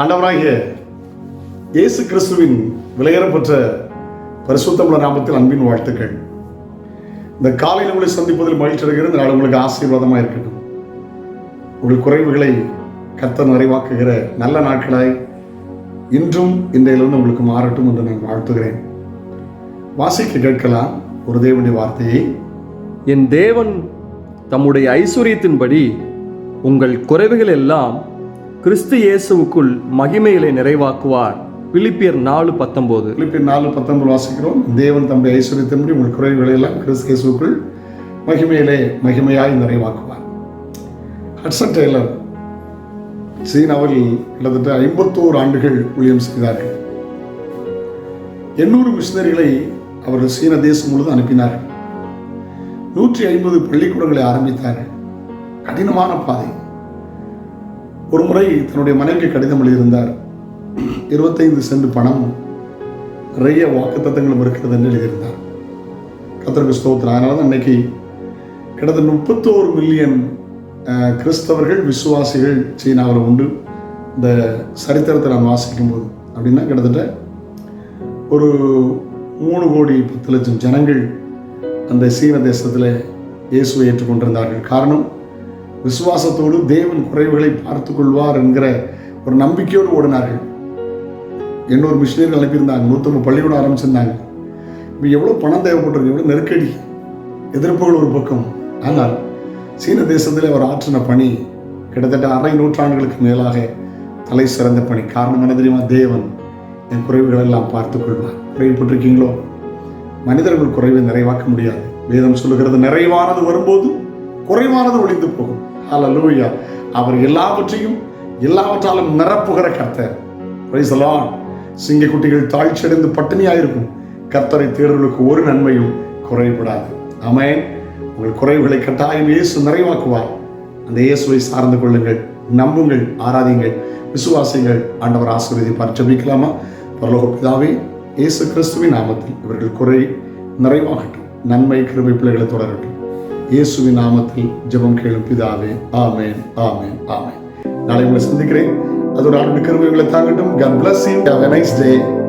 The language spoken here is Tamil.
ஆண்டவராகிய இயேசு கிறிஸ்துவின் விலையேறப்பெற்ற பரிசுத்தமுள்ள நாமத்தில் அன்பின் வாழ்த்துக்கள். இந்த காலையில் உங்களை சந்திப்பதில் மகிழ்ச்சி அடைகிறது இந்த நாள் உங்களுக்கு ஆசீர்வாதமாக இருக்கட்டும். உங்கள் குறைவுகளை கத்த நிறைவாக்குகிற நல்ல நாட்களாய் இன்றும் இன்றையிலிருந்து உங்களுக்கு மாறட்டும் என்று நான் வாழ்த்துகிறேன். வாசிக்க கேட்கலாம் ஒரு தேவனுடைய வார்த்தையை. என் தேவன் தம்முடைய ஐஸ்வர்யத்தின்படி உங்கள் குறைவுகள் எல்லாம் கிறிஸ்து இயேசுவுக்குள் மகிமையிலே நிறைவாக்குவார். பிலிப்பியர் நாலு பத்தொம்போது. பிலிப்பியர் நாலு பத்தொன்பது வாசிக்கிறோம். தேவன் தம்முடைய ஐஸ்வர்யத்தின்படி உங்கள் குறைவுகளை எல்லாம் கிறிஸ்து இயேசுக்குள் மகிமையிலே மகிமையாய் நிறைவாக்குவார். ஹட்சன் டெய்லர் சீனாவில் கிட்டத்தட்ட ஐம்பத்தோரு ஆண்டுகள் ஊழியம் செய்தார்கள். எண்ணூறு மிஷினரிகளை அவர்கள் சீன தேசம் முழுவதும் அனுப்பினார்கள். நூற்றி ஐம்பது பள்ளிக்கூடங்களை ஆரம்பித்தார்கள். கடினமான பாதை. ஒரு முறை தன்னுடைய மனைவிக்கு கடிதம் எழுதியிருந்தார். இருபத்தைந்து சென்ட் பணம் நிறைய வாக்குத்தத்தங்களும் இருக்கிறது என்று எழுதியிருந்தார். கத்திரக்கு ஸ்தோத்திரம். அதனால தான் இன்னைக்கு கிட்டத்தட்ட முப்பத்தோரு மில்லியன் கிறிஸ்தவர்கள் விசுவாசிகள் சீனாவில் உண்டு. இந்த சரித்திரத்தை நான் வாசிக்கும் போது அப்படின்னா கிட்டத்தட்ட ஒரு மூணு கோடி பத்து லட்சம் ஜனங்கள் அந்த சீன தேசத்தில் இயேசுவை ஏற்றுக்கொண்டிருந்தார்கள். காரணம் விசுவாசத்தோடு தேவன் குறைவுகளை பார்த்து கொள்வார் என்கிற ஒரு நம்பிக்கையோடு ஓடினார்கள். இன்னொரு மிஷினரி அனுப்பியிருந்தாங்க. நூற்றம்பது பள்ளிக்கூடம் ஆரம்பிச்சிருந்தாங்க. இப்போ எவ்வளோ பணம் தேவைப்பட்டிருக்கு? எவ்வளோ நெருக்கடி? எதிர்ப்புகள் ஒரு பக்கம். ஆனால் சீன தேசத்தில் அவர் ஆற்றின பணி கிட்டத்தட்ட அரை நூற்றாண்டுகளுக்கு மேலாக தலை சிறந்த பணி. காரணம் என்ன தெரியுமா? தேவன் என் குறைவுகள் எல்லாம் பார்த்துக் கொள்வார் குறைவுபட்டிருக்கீங்களோ? மனிதர்கள் குறைவை நிறைவாக்க முடியாது. வேதம் சொல்லுகிறது நிறைவானது வரும்போது குறைவானது ஒளிந்து போகும். ஹalleluya அவர் எல்லாவற்றையும் எல்லாவற்றாலும் நிரப்புகிற கர்த்தர். பிரைசலான் the Lord. சிங்கக்குட்டிகள் தாழ்ச்சியடைந்து பட்டினியாயிருக்கும். கர்த்தரை தேர்தலுக்கு ஒரு நன்மையும் குறைபடாது. அமேன் உங்கள் குறைவுகளை கட்டாயம் இயேசு நிறைவாக்குவார். அந்த இயேசுவை சார்ந்து கொள்ளுங்கள் நம்புங்கள் ஆராதிங்கள் விசுவாசிகள் ஆண்டவர் ஆசீர்வதிப்பார். ஜெபிக்கலாமா? பரலோக பிதாவே இயேசு கிறிஸ்துவின் நாமத்தில் இவர்கள் குறை நிறைவாகட்டும். நன்மை கிருபை பிள்ளைகளை தொடரட்டும். இயேசுவின் நாமத்தில் ஜெபம் கேளும் பிதாவே. ஆமேன் ஆமேன் ஆமேன். நாளை உங்களை சந்திக்கிறேன். அது ஒரு ஆண்டு கிருபை உங்களை தாங்கட்டும். God bless you. Have a nice day.